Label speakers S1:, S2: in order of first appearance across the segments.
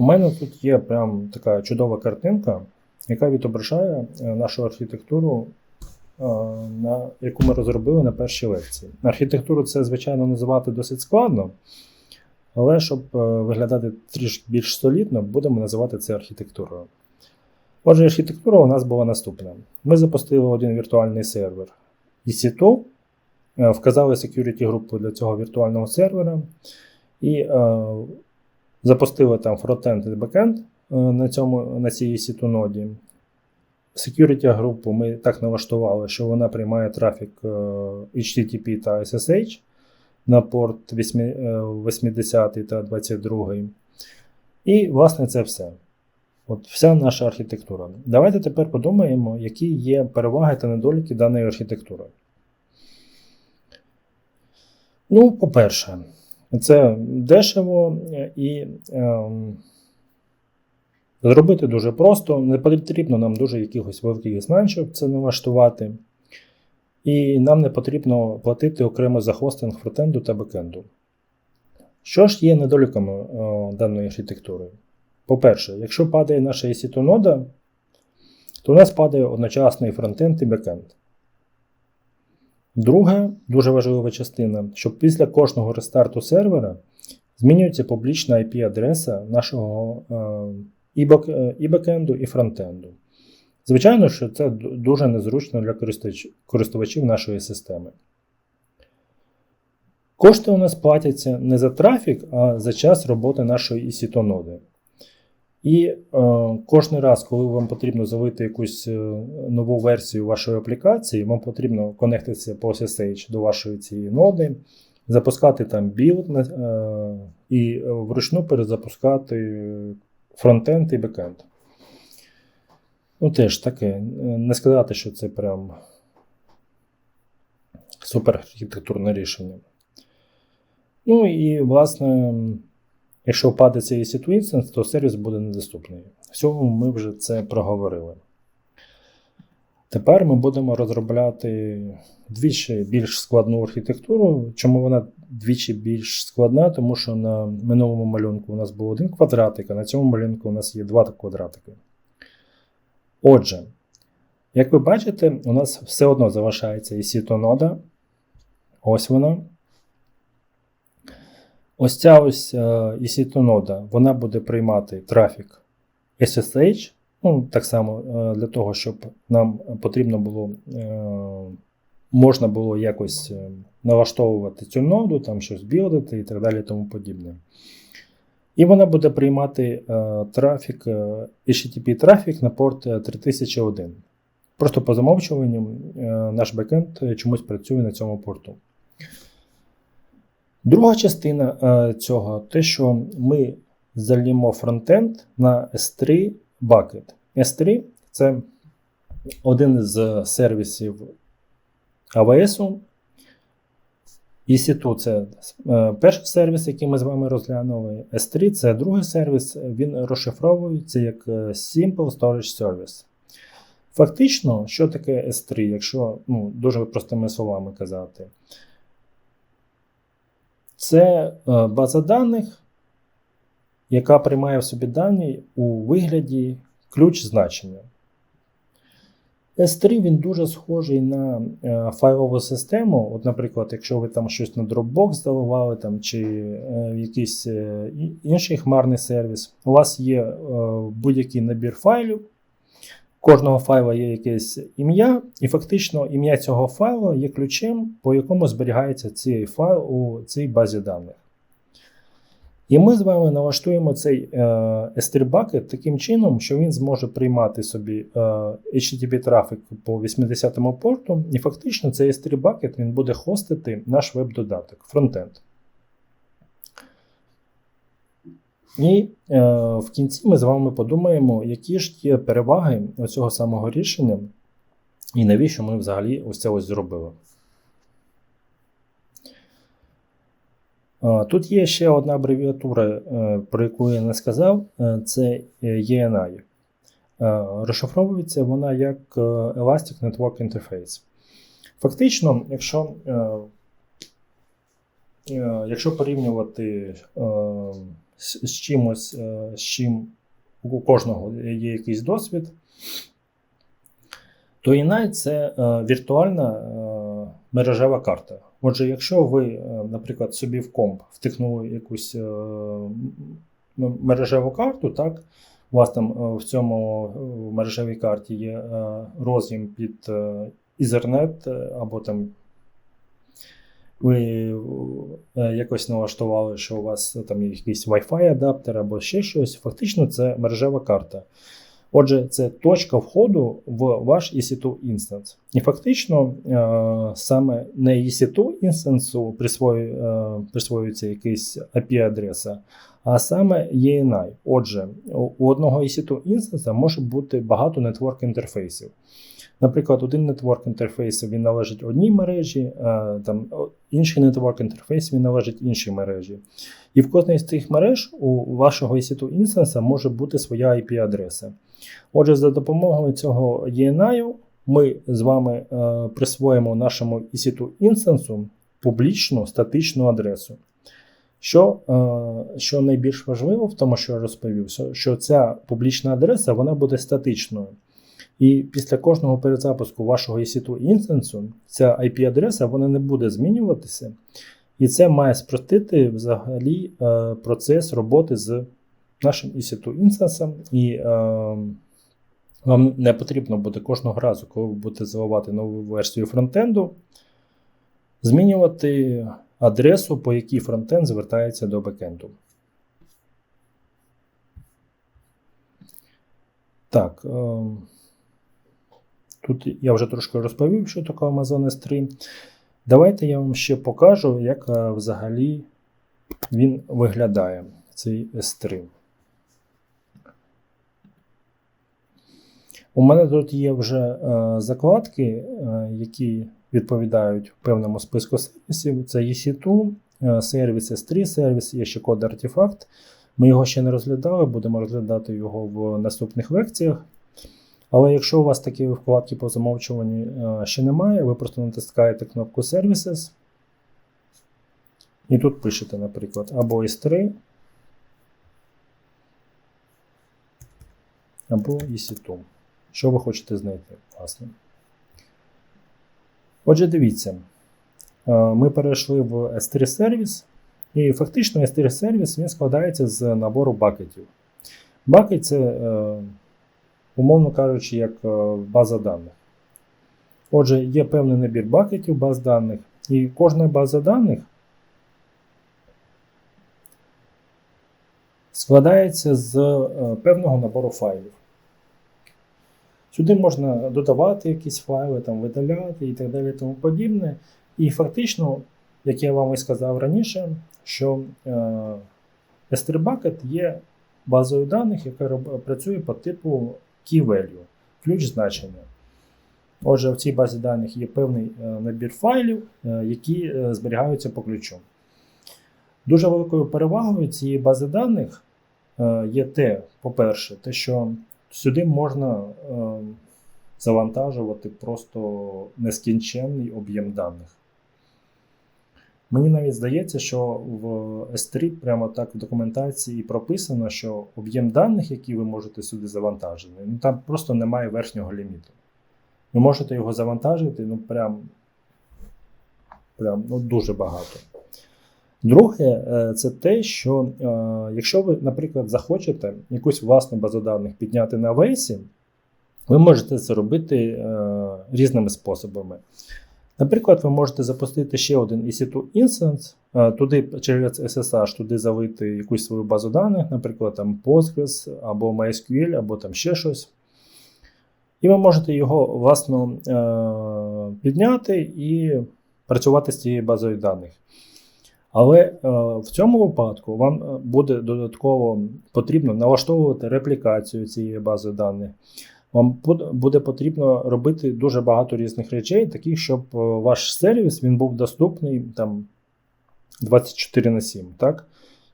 S1: У мене тут є прям така чудова картинка, яка відображає е, нашу архітектуру, е, на, яку ми розробили на першій лекції. Архітектуру це, звичайно, називати досить складно, але щоб е, виглядати трішки більш солідно, будемо називати це архітектурою. Отже, архітектура у нас була наступна. Ми запустили один віртуальний сервер EC2, е, вказали security групу для цього віртуального сервера і запустили там фронтенд і бекенд е, на, цьому, на цій EC2. Security групу ми так налаштували, що вона приймає трафік е, HTTP та SSH на порт 8, е, 80 та 22. І, власне, це все. От вся наша архітектура. Давайте тепер подумаємо, які є переваги та недоліки даної архітектури. Ну, по-перше, це дешево і ем, зробити дуже просто. Не потрібно нам дуже якихось великих знань, щоб це налаштувати. І нам не потрібно платити окремо за хостинг фронтенду та бекенду. Що ж є недоліками о, даної архітектури? По-перше, якщо падає наша EC2 нода, то у нас падає одночасно і фронтенд, і бекенд. Друга, дуже важлива частина, що після кожного рестарту сервера змінюється публічна IP-адреса нашого е, е, і бекенду, і фронтенду. Звичайно, що це дуже незручно для користувачів нашої системи. Кошти у нас платяться не за трафік, а за час роботи нашої EC2 ноди. І е, кожен раз, коли вам потрібно залити якусь е, нову версію вашої аплікації, вам потрібно конектитися по SSH до вашої цієї ноди, запускати там білд е, і вручну перезапускати фронтенд і бекенд. Ну, теж таке. е, Не сказати, що це прям супер архітектурне рішення. Ну і, власне. Якщо впаде цей EC2 Instance, то сервіс буде недоступний. В цьому ми вже це проговорили. Тепер ми будемо розробляти двічі більш складну архітектуру. Чому вона двічі більш складна? Тому що на минулому малюнку у нас був один квадратик, а на цьому малюнку у нас є два квадратики. Отже, як ви бачите, у нас все одно залишається EC2 нода. Ось вона. Ось ця ось е, EC2 нода, вона буде приймати трафік SSH. Ну, так само е, для того, щоб нам потрібно було, е, можна було якось е, налаштовувати цю ноду, там щось білдити і так далі тому подібне. І вона буде приймати е, трафік, е, HTTP трафік на порт е, 3001. Просто по замовчуванню е, наш бекенд е, чомусь працює на цьому порту. Друга частина е, цього те, що ми залімо фронтенд на S3 Bucket. S3 це один з сервісів AWS. EC2 це е, перший сервіс, який ми з вами розглянули. S3 це другий сервіс, він розшифровується як е, Simple Storage Service. Фактично, що таке S3, якщо ну, дуже простими словами казати? Це е, база даних, яка приймає в собі дані у вигляді ключ значення. S3 він дуже схожий на е, файлову систему. От, Наприклад, якщо ви там щось на Dropbox заливали там, чи е, якийсь інший хмарний сервіс, у вас є будь-який набір файлів. Кожного файла є якесь ім'я, і фактично ім'я цього файлу є ключем, по якому зберігається цей файл у цій базі даних. І ми з вами налаштуємо цей е, S3 bucket таким чином, що він зможе приймати собі е, HTTP трафік по 80-му порту, і фактично цей S3 bucket він буде хостити наш веб-додаток, фронтенд. І е, в кінці ми з вами подумаємо, які ж є переваги цього самого рішення, і навіщо ми взагалі ось це ось зробили. Е, Тут є ще одна абревіатура, е, про яку я не сказав, е, це ENI. Розшифровується вона як Elastic Network Interface. Фактично, якщо, якщо порівнювати з, чимось, е, з чим у кожного є якийсь досвід, то інай це е, віртуальна е, мережева карта. Отже, якщо ви, наприклад, собі в комп втикнули якусь мережеву карту, так, у вас там в цьому в мережевій карті є роз'єм під Ethernet або там ви е, якось налаштували, що у вас там є якийсь Wi-Fi адаптер або ще щось. Фактично, це мережева карта. Отже, це точка входу в ваш EC2 інстанс. І фактично е, саме не EC2 інстансу е, присвоюється якийсь IP-адреса, а саме ENI. Отже, у одного EC2 інстанса може бути багато нетворк інтерфейсів. Наприклад, один нетворк інтерфейс він належить одній мережі, е, там інший нетворк інтерфейс він належить іншій мережі. І в кожній з цих мереж у вашого EC2 інстанса може бути своя IP-адреса. Отже, за допомогою цього ENI ми з вами е, присвоїмо нашому EC2 інстансу публічну статичну адресу. Що, е, що найбільш важливо в тому, що я розповів, що- ця публічна адреса вона буде статичною. І після кожного перезапуску вашого EC2 інстансу ця IP-адреса вона не буде змінюватися. І це має спростити взагалі е, процес роботи з нашим EC2 інстансом. І е, вам не потрібно буде кожного разу, коли ви будете заливати нову версію фронтенду, змінювати адресу, по якій фронтенд звертається до бекенду. Так. Е, Тут я вже трошки розповів, що таке Amazon S3. Давайте я вам ще покажу, як е, взагалі він виглядає, цей S3. У мене тут є вже е, закладки, е, які відповідають певному списку сервісів. Це EC2, е, сервіс S3, сервіс, є ще код артефакт. Ми його ще не розглядали, будемо розглядати його в наступних лекціях. Але якщо у вас такі вкладки по замовчуванні е, ще немає, ви просто натискаєте кнопку Services. І тут пишете, наприклад, або S3, або EC2. Що ви хочете знайти, власне. Отже, дивіться, е, ми перейшли в S3 сервіс, і фактично S3 сервіс він складається з набору бакетів. Бакет це, е, умовно кажучи, як е, база даних. Отже, є певний набір бакетів баз даних, і кожна база даних складається з е, певного набору файлів. Сюди можна додавати якісь файли, там, видаляти і так далі тому подібне. І фактично, як я вам і сказав раніше, що е, S3 Bucket є базою даних, яка працює по типу key value, ключ значення. Отже, в цій базі даних є певний е, набір файлів, е, які е, зберігаються по ключу. Дуже великою перевагою цієї бази даних є те, по-перше, те, що сюди можна завантажувати просто нескінченний об'єм даних. Мені навіть здається, що в S3 прямо так в документації прописано, що об'єм даних, які ви можете сюди завантажити, ну там просто немає верхнього ліміту. Ви можете його завантажити, ну прям, прям ну, дуже багато. Друге, е, це те, що е, якщо ви, наприклад, захочете якусь власну базу даних підняти на Вейсі, ви можете це робити е, різними способами. Наприклад, ви можете запустити ще один EC2 інстанс, е, туди через SSH туди залити якусь свою базу даних, наприклад, там Postgres або MySQL, або там ще щось. І ви можете його власно е, підняти і працювати з цією базою даних. Але е, в цьому випадку вам буде додатково потрібно налаштовувати реплікацію цієї бази даних. Вам буде потрібно робити дуже багато різних речей, таких, щоб е, ваш сервіс він був доступний там 24 на 7. Так?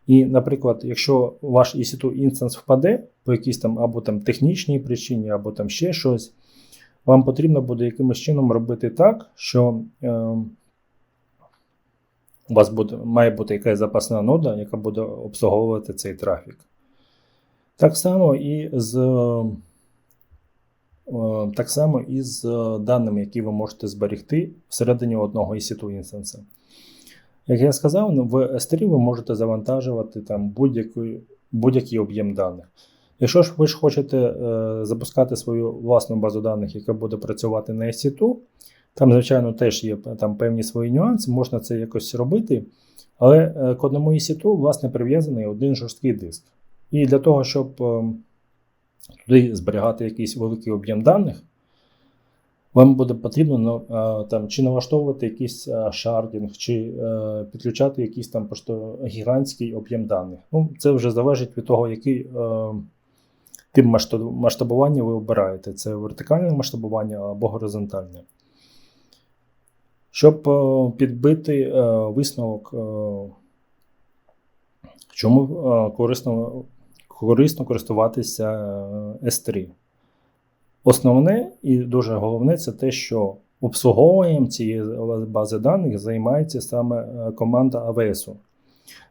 S1: І, наприклад, якщо ваш EC2 інстанс впаде по якійсь там або там технічній причині, або там ще щось, вам потрібно буде якимось чином робити так, що е, у вас буде, має бути якась запасна нода, яка буде обслуговувати цей трафік. Так само і з, так само і з е, даними, які ви можете зберегти всередині одного EC2 інстанса. Як я сказав, ну, в S3 ви можете завантажувати там будь-який, будь-який об'єм даних. Якщо ж ви ж хочете е, запускати свою власну базу даних, яка буде працювати на EC2, там, звичайно, теж є там певні свої нюанси, можна це якось робити. Але е, к одному EC2, власне, прив'язаний один жорсткий диск. І для того, щоб е, туди зберігати якийсь великий об'єм даних, вам буде потрібно ну, там, чи налаштовувати якийсь шардінг, чи е, підключати якийсь там просто гігантський об'єм даних. Ну, це вже залежить від того, який е, тип масштабування ви обираєте. Це вертикальне масштабування або горизонтальне. Щоб е, підбити е, висновок, е, чому корисно, корисно користуватися е, S3. Основне і дуже головне це те, що обслуговуванням цієї бази даних займається саме е, команда AWS.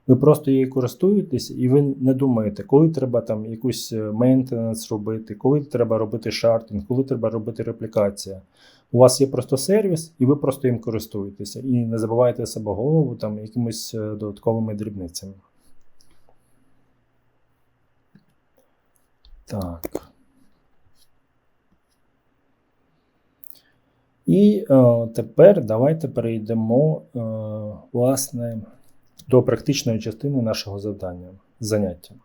S1: Ви просто її користуєтесь, і ви не думаєте, коли треба там якусь мейнтенанс робити, коли треба робити шардинг, коли треба робити реплікація. У вас є просто сервіс, і ви просто їм користуєтеся. І не забувайте себе голову там якимись е, додатковими дрібницями. Так. І е, тепер давайте перейдемо е, власне до практичної частини нашого завдання заняття.